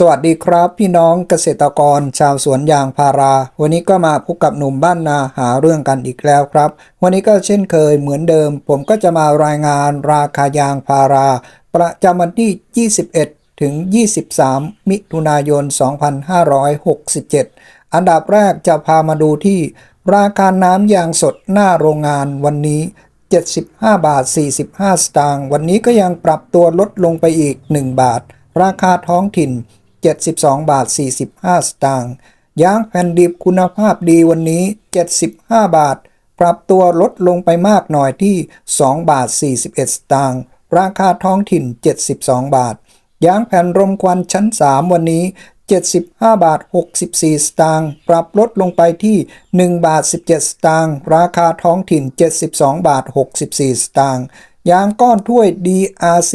สวัสดีครับพี่น้องเกษตรกรชาวสวนยางพารา วันนี้ก็มาพบกับหนุ่มบ้านนาหาเรื่องกันอีกแล้วครับ วันนี้ก็เช่นเคยเหมือนเดิม ผมก็จะมารายงานราคายางพารา ประจำวันที่ 21 ถึง 23 มิถุนายน 2567 อันดับแรกจะพามาดูที่ ราคาน้ำยางสดหน้าโรงงานวันนี้ 75 บาท 45 สตางค์วันนี้ก็ยังปรับตัวลดลงไปอีก 1 บาท ราคาท้องถิ่น 72 บาท 45 สตางค์ยางแผ่นดิบคุณภาพดีวันนี้ 75 บาท ปรับตัวลดลงไปมากหน่อยที่ 2 บาท 41 สตางค์ราคาท้องถิ่น 72 บาท ยางแผ่นรมควันชั้น 3 วันนี้ 75 บาท 64 สตางค์ปรับลดลงไปที่ 1 บาท 17 สตางค์ราคาท้องถิ่น 72 บาท 64 สตางค์ยางก้อนถ้วย DRC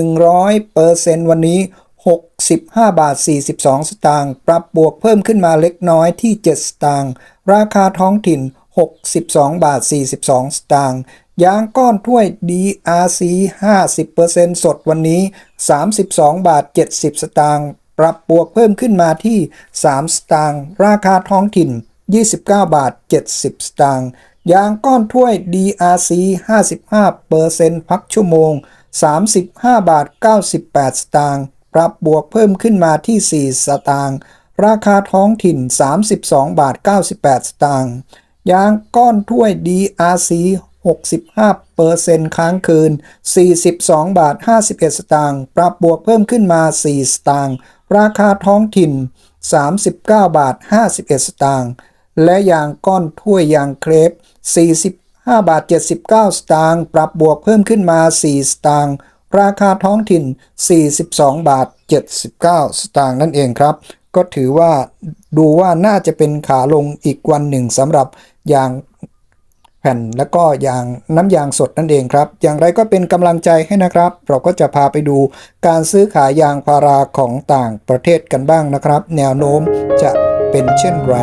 100เปอร์เซ็นต์วันนี้ 65 บาท 42 สตางค์ ปรับบวกเพิ่มขึ้นมาเล็กน้อยที่ 7 สตางค์ ราคาท้องถิ่น 62 บาท 42 สตางค์ ยางก้อนถ้วย DRC 50%สดวันนี้ 32 บาท 70 สตางค์ ปรับบวกเพิ่มขึ้นมาที่ 3 สตางค์ ราคาท้องถิ่น 29 บาท 70 สตางค์ ยางก้อนถ้วย DRC 55%พักชั่วโมง 35 บาท 98 สตางค์ ปรับบวกเพิ่มขึ้นมาที่ 4 สตางค์ราคาท้องถิ่น 32 บาท 98 สตางค์ยางก้อนถ้วย DRC 65%ค้างคืน 42 บาท 51 สตางค์ปรับบวกเพิ่มขึ้นมา 4 สตางค์ราคาท้องถิ่น 39 บาท 51 สตางค์และยางก้อนถ้วยยางเครป45บาท 79 สตางค์ปรับบวกเพิ่มขึ้นมา 4 สตางค์ ราคาท้องถิ่น 42 บาท 79 สตางค์นั่นเองครับ ก็ถือว่าดูว่าน่าจะเป็นขาลงอีกวันหนึ่งสำหรับยางแผ่นและก็ยางน้ำยางสดนั่นเองครับ อย่างไรก็เป็นกำลังใจให้นะครับ เราก็จะพาไปดูการซื้อขายยางพาราของต่างประเทศกันบ้างนะครับ แนวโน้มจะเป็นเช่นไร